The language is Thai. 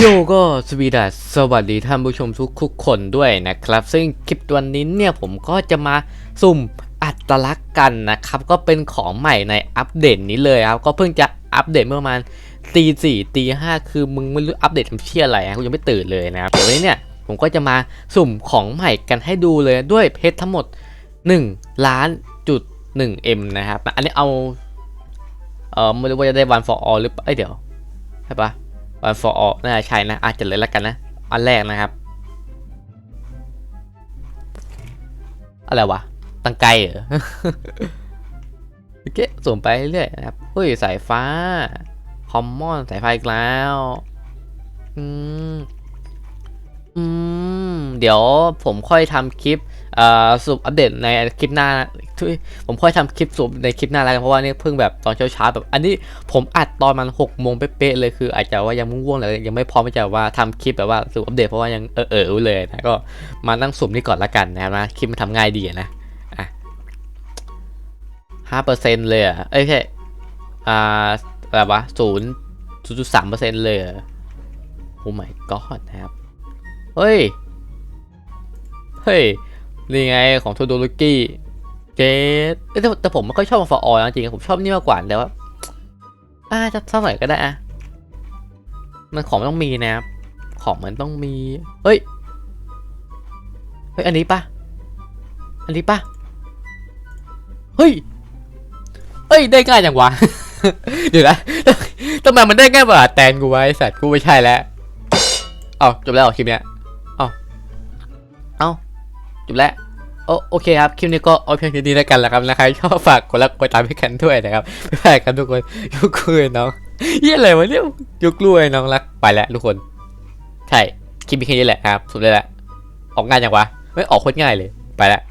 โยก็สวีดัสสวัสดีท่านผู้ชมทุกทุกๆคนด้วยนะครับ ซึ่งคลิปวันนี้เนี่ยผมก็จะมาสุ่มอัตลักษณ์กันนะครับ ก็เป็นของใหม่ในอัปเดตนี้เลยครับ ก็เพิ่งจะอัปเดตเมื่อประมาณตีสี่ตีห้าคือมึงไม่รู้อัปเดตทำเชี่ยอะไรกูยังไม่ตื่นเลยนะครับเดี๋ยววันนี้เนี่ยผมก็จะมาสุ่มของใหม่กันให้ดูเลยด้วยเพชรทั้งหมด1ล้านจุด1 M นะครับ อันนี้เอาเออไม่รู้ว่าจะได้ one for all หรือเปล่าเอ้เดี๋ยวใช่ปะ วัน for all น่าจะใช่นะอาจจะเลยแล้วกันนะ อันแรกนะครับ อะไรวะ ตังไกเหรอโอเคส่งไปเรื่อยๆนะครับเฮ้ยสายฟ้า คอมมอนสายไฟอีกแล้ว อืม เดี๋ยวผมค่อยทำคลิปสรุปอัปเดตในคลิปหน้าทุยผมค่อยทำคลิปสรุปในคลิปหน้าแล้วกันเพราะว่านี่เพิ่งแบบตอนเช้าๆแบบอันนี้ผมอัดตอนมันหกโมงเป๊ะเลยคืออาจจะว่ายังง่วงๆเลยยังไม่พร้อมที่จะว่าทำคลิปแบบว่าสรุปอัปเดตเพราะว่ายังเออเออเลยนะก็มานั่งสุ่มนี่ก่อนละกันนะครับนะคลิปมันทำง่ายดีนะอะห้าเปอร์เซ็นต์เลยเอะเอ้ยแค่อ่าอะไรวะศูนย์ศูนย์จุดสามเปอร์เซ็นต์เลยโอ้ my god นะครับเฮ้ย ฮ้ย นี่ไงของโทโดโรกี้เจสแต่แต่ผมไม่ค่อยชอบฟอร์อนะจริงๆผมชอบนี่มากกว่าแต่ว่าอ่าจะเท่าไหร่ก็ได้อะมันของต้องมีนะครับ ของมันต้องมี เฮ้ย เฮ้ย อันนี้ปะอันนี้ปะเฮ้ย เฮ้ย ได้ง่ายจังวะ เดี๋ยวนะทำไมมันได้ง่ายกว่าแตนกูไวะไอสัตว์กูไม่ใช่แล้ว เอาจบแล้วคลิปเนี้ย จบแล้วโอโอเคครับ คลิปนี้ก็เอาเพียงเท่านี้แล้วกันแหละครับนะครับชอบฝากกดไลค์กดตามให้กันด้วยนะครับบ๊ายบายกันทุกคนยุกล้วยน้องเยี่ยอะไรวะเนี่ยยุกล้วยน้องรักไปแล้วทุกคน ใช่คลิปนี้แค่นี้แหละครับสุดเลยแหละออกง่ายจังวะไม่ออกโคตรง่ายเลยไปแล้ว